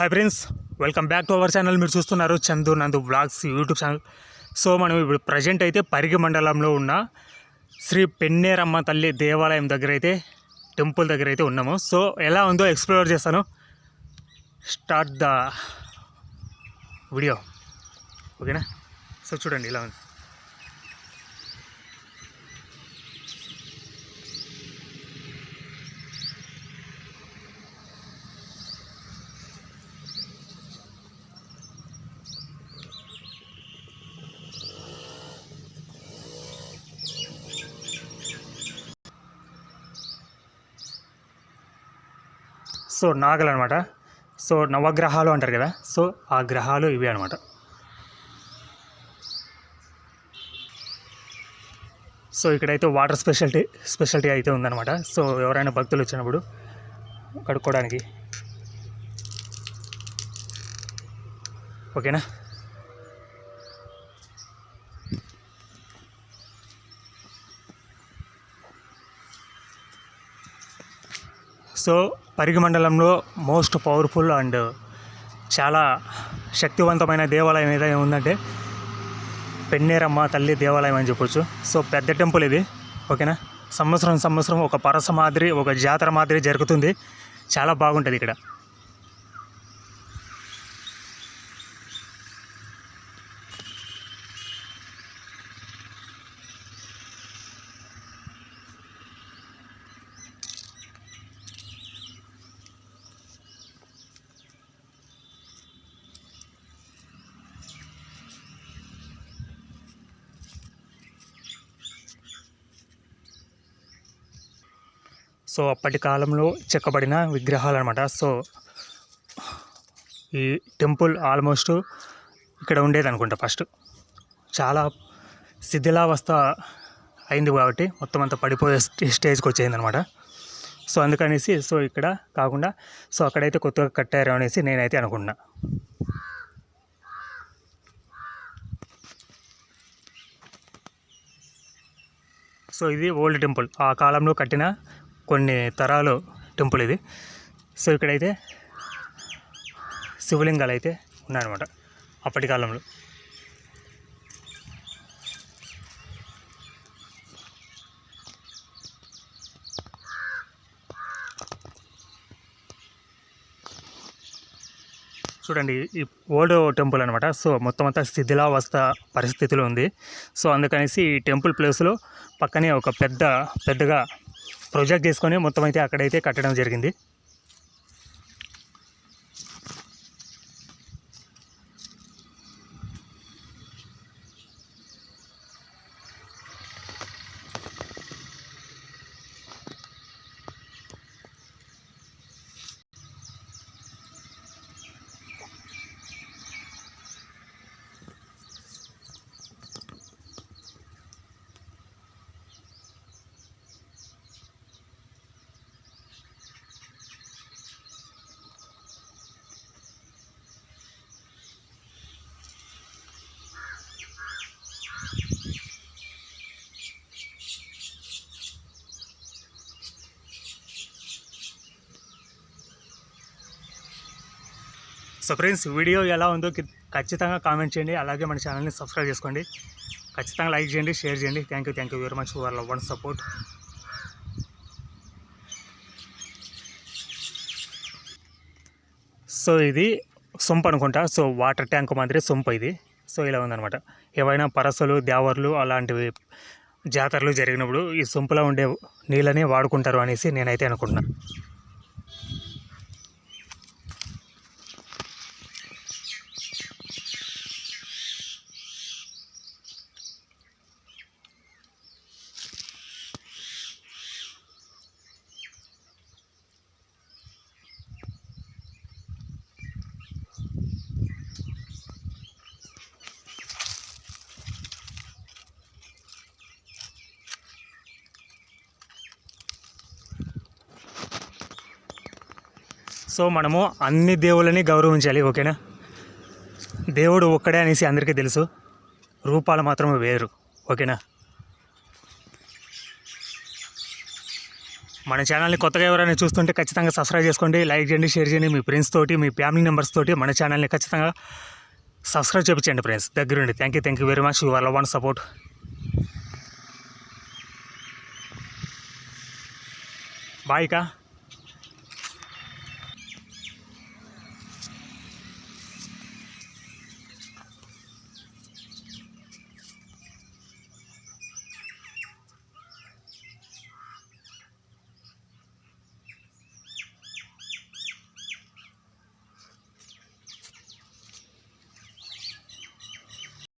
Hi friends welcome back to our channel మీరు చూస్తున్నారు చందు నందు బ్లాగ్స్ యూట్యూబ్ ఛానల్ సో మనం ఇప్పుడు ప్రజెంట్ అయితే పరిగి మండలంలో ఉన్న శ్రీ పెన్నేరమ్మ తల్లి దేవాలయం దగ్గర అయితే టెంపుల్ దగ్గర అయితే ఉన్నాము. సో ఎలా ఉందో ఎక్స్ప్లోర్ చేస్తాను. స్టార్ట్ ద వీడియో ఓకేనా సో చూడండి ఇలా ఉంది? సో నాగలు అనమాట సో నవగ్రహాలు అంటారు కదా. సో ఆ గ్రహాలు ఇవి అనమాట సో ఇక్కడైతే వాటర్ స్పెషాలిటీ స్పెషాలిటీ అయితే ఉందన్నమాట. సో ఎవరైనా భక్తులు వచ్చినప్పుడు కడుక్కోవడానికి. ఓకేనా? సో పరిగి మండలంలో మోస్ట్ పవర్ఫుల్ అండ్ చాలా శక్తివంతమైన దేవాలయం ఏదైనా ఉందంటే పెన్నేరమ్మ తల్లి దేవాలయం అని చెప్పొచ్చు. సో పెద్ద టెంపుల్ ఇది. ఓకేనా? సంవత్సరం సంవత్సరం ఒక పరస మాదిరి ఒక జాతర మాదిరి జరుగుతుంది. చాలా బాగుంటుంది ఇక్కడ. సో అప్పటి కాలంలో చెక్కబడిన విగ్రహాలు అనమాట సో ఈ టెంపుల్ ఆల్మోస్ట్ ఇక్కడ ఉండేది అనుకుంటా ఫస్ట్. చాలా శిథిలావస్థ అయింది కాబట్టి మొత్తం అంతా పడిపోయే స్టేజ్కి వచ్చేసింది అనమాట సో అందుకనేసి సో ఇక్కడ కాకుండా సో అక్కడైతే కొత్తగా కట్టారు అనేసి నేనైతే అనుకుంటున్నా సో ఇది ఓల్డ్ టెంపుల్. ఆ కాలంలో కట్టిన కొన్ని తరాలు టెంపుల్ ఇది. సో ఇక్కడైతే శివలింగాలు అయితే ఉన్నాయన్నమాట అప్పటి కాలంలో. చూడండి ఈ ఓల్డ్ టెంపుల్ అనమాట సో మొత్తం అంతా శిథిలావస్థ పరిస్థితిలో ఉంది. సో అందుకనేసి ఈ టెంపుల్ ప్లేస్లో పక్కనే ఒక పెద్ద పెద్దగా ప్రొజెక్ట్ తీసుకొని మొత్తం అయితే అక్కడైతే కట్టడం జరిగింది. సో ఫ్రెండ్స్ వీడియో ఎలా ఉందో ఖచ్చితంగా కామెంట్ చేయండి అలాగే మన ఛానల్ని సబ్స్క్రైబ్ చేసుకోండి. ఖచ్చితంగా లైక్ చేయండి షేర్ చేయండి. Thank you thank you very much for love and support so ఇది సొంపు అనుకుంటా. సో వాటర్ ట్యాంక్ మాదిరి సొంపు ఇది. సో ఇలా ఉందన్నమాట. ఏవైనా పరసలు దేవర్లు అలాంటివి జాతరలు జరిగినప్పుడు ఈ సొంపులో ఉండే నీళ్ళని వాడుకుంటారు అనేసి నేనైతే అనుకుంటున్నాను సో మనము అన్ని దేవుళ్ళని గౌరవించాలి ఓకేనా? దేవుడు ఒక్కడే అనేసి అందరికీ తెలుసు. రూపాలు మాత్రమే వేరు ఓకేనా? మన ఛానల్ని కొత్తగా ఎవరైనా చూస్తుంటే ఖచ్చితంగా సబ్స్క్రైబ్ చేసుకోండి లైక్ చేయండి షేర్ చేయండి. మీ ఫ్రెండ్స్ తోటి మీ ఫ్యామిలీ మెంబర్స్ తోటి మన ఛానల్ని ఖచ్చితంగా సబ్స్క్రైబ్ చేయించండి ఫ్రెండ్స్. దగ్గరుండి. Thank you thank you very much your love and support బాయ్కా